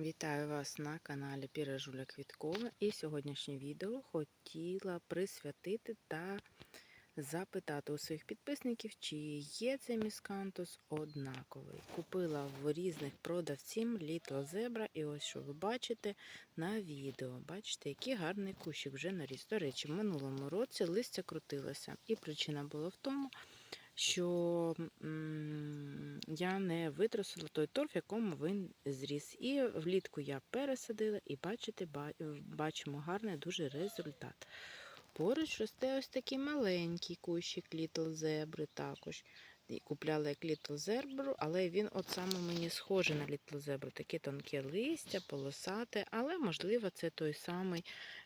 Вітаю вас на каналі Піражуля Квіткова. І сьогоднішнє відео хотіла присвятити та запитати у своїх підписників, чи є цей міскантус однаковий. Купила в різних продавців Літл Зебра, і ось що ви бачите на відео. Бачите, який гарний кущик вже наріс. До речі, в минулому році листя крутилося, і причина була в тому, що м, я не витрусила той торф, в якому він зріс. І влітку я пересадила, і бачите, бачимо гарний дуже результат. Поруч росте ось такий маленький кущик Little Zebra також. Купляла як Little Zebra, але він от саме мені схожий на Little Zebra. Таке тонке листя, полосате, але можливо це той самий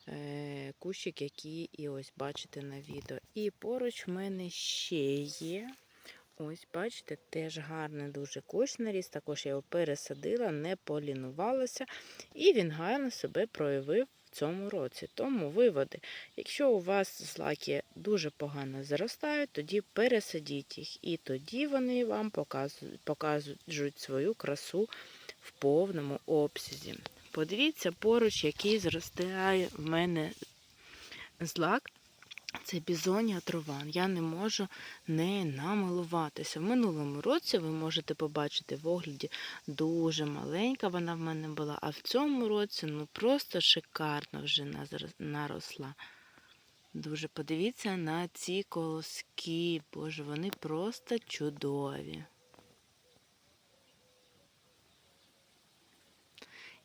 е, кущик, який і ось бачите на відео. І поруч в мене ще є. Ось, бачите, теж гарний дуже кущ наріс. Також я його пересадила, не полінувалася, і він гарно себе проявив в цьому році. Тому виводи, якщо у вас злаки дуже погано заростають, тоді пересадіть їх, і тоді вони вам покажуть свою красу в повному обсязі. Подивіться поруч, який зростає в мене злак. Це бізонія трован. Я не можу не намилуватися. В минулому році ви можете побачити в огляді дуже маленька вона в мене була, а в цьому році ну просто шикарно вже наросла. Дуже подивіться на ці колоски. Боже, вони просто чудові.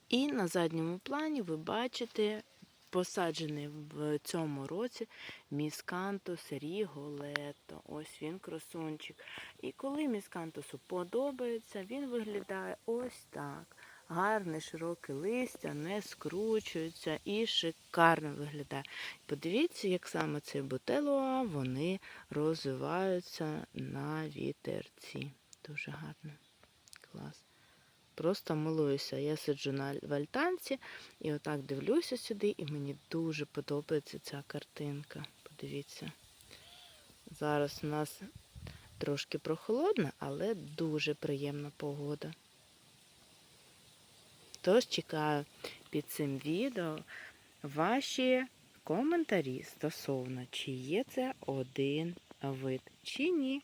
І на задньому плані ви бачите посаджений в цьому році міскантус ріголето. Ось він красунчик. І коли міскантусу подобається, він виглядає ось так. Гарне, широке листя, не скручується і шикарно виглядає. Подивіться, як саме цей бутелуа вони розвиваються на вітерці. Дуже гарно. Клас. Просто милуюся. Я сиджу на в альтанці і отак дивлюся сюди, і мені дуже подобається ця картинка. Подивіться. Зараз у нас трошки прохолодна, але дуже приємна погода. Тож чекаю під цим відео ваші коментарі стосовно, чи є це один вид, чи ні.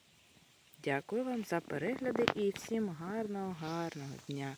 Дякую вам за перегляди і всім гарного, гарного дня.